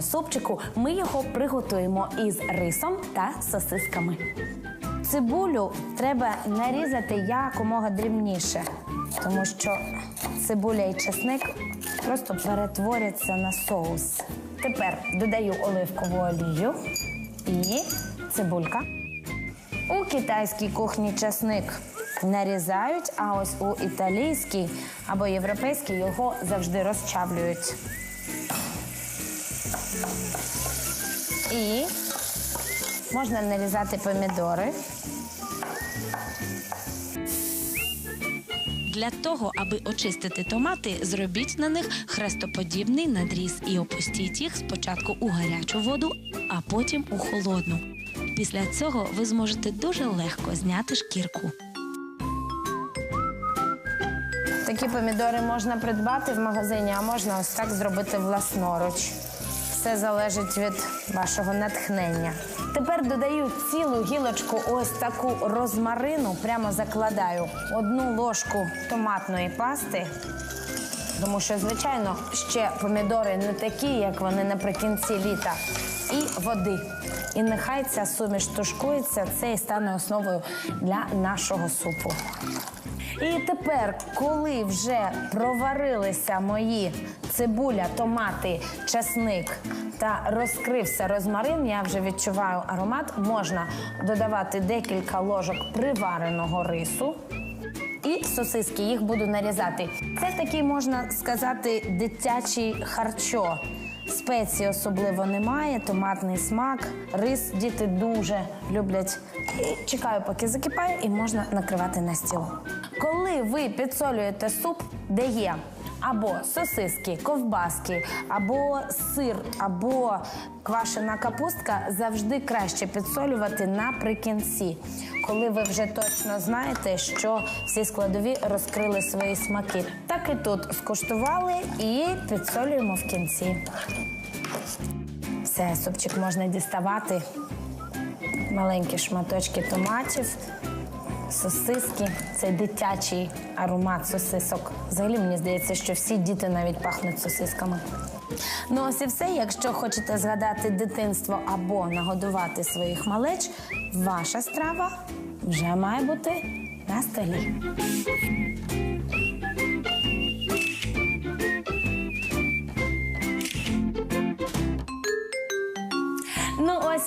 Супчику ми його приготуємо із рисом та сосисками. Цибулю треба нарізати якомога дрібніше, тому що цибуля і чесник просто перетворяться на соус. Тепер додаю оливкову олію і цибулька. У китайській кухні чесник нарізають, а ось у італійській або європейській його завжди розчавлюють. І можна нарізати помідори. Для того, аби очистити томати, зробіть на них хрестоподібний надріз і опустіть їх спочатку у гарячу воду, а потім у холодну. Після цього ви зможете дуже легко зняти шкірку. Такі помідори можна придбати в магазині, а можна ось так зробити власноруч. Все залежить від вашого натхнення. Тепер додаю цілу гілочку ось таку розмарину, прямо закладаю одну ложку томатної пасти. Тому що, звичайно, ще помідори не такі, як вони наприкінці літа, і води. І нехай ця суміш тушкується, це і стане основою для нашого супу. І тепер, коли вже проварилися мої цибуля, томати, часник та розкрився розмарин, я вже відчуваю аромат, можна додавати декілька ложок привареного рису. І сосиски їх буду нарізати. Це такий, можна сказати, дитячий харчо. Спеції особливо немає, томатний смак, рис діти дуже люблять. Чекаю, поки закипає, і можна накривати на стіл. Коли ви підсолюєте суп, де є або сосиски, ковбаски, або сир, або квашена капустка, завжди краще підсолювати наприкінці, коли ви вже точно знаєте, що всі складові розкрили свої смаки. Так і тут скуштували і підсолюємо в кінці. Все, супчик можна діставати. Маленькі шматочки томатів, сосиски. Це дитячий аромат сосисок. Взагалі мені здається, що всі діти навіть пахнуть сосисками. Ну ось і все. Якщо хочете згадати дитинство або нагодувати своїх малеч, ваша страва вже має бути на столі.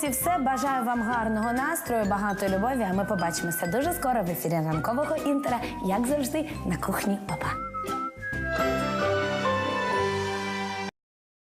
І все. Бажаю вам гарного настрою, багато любові. А ми побачимося дуже скоро в ефірі ранкового інтера, як завжди, на кухні Папа.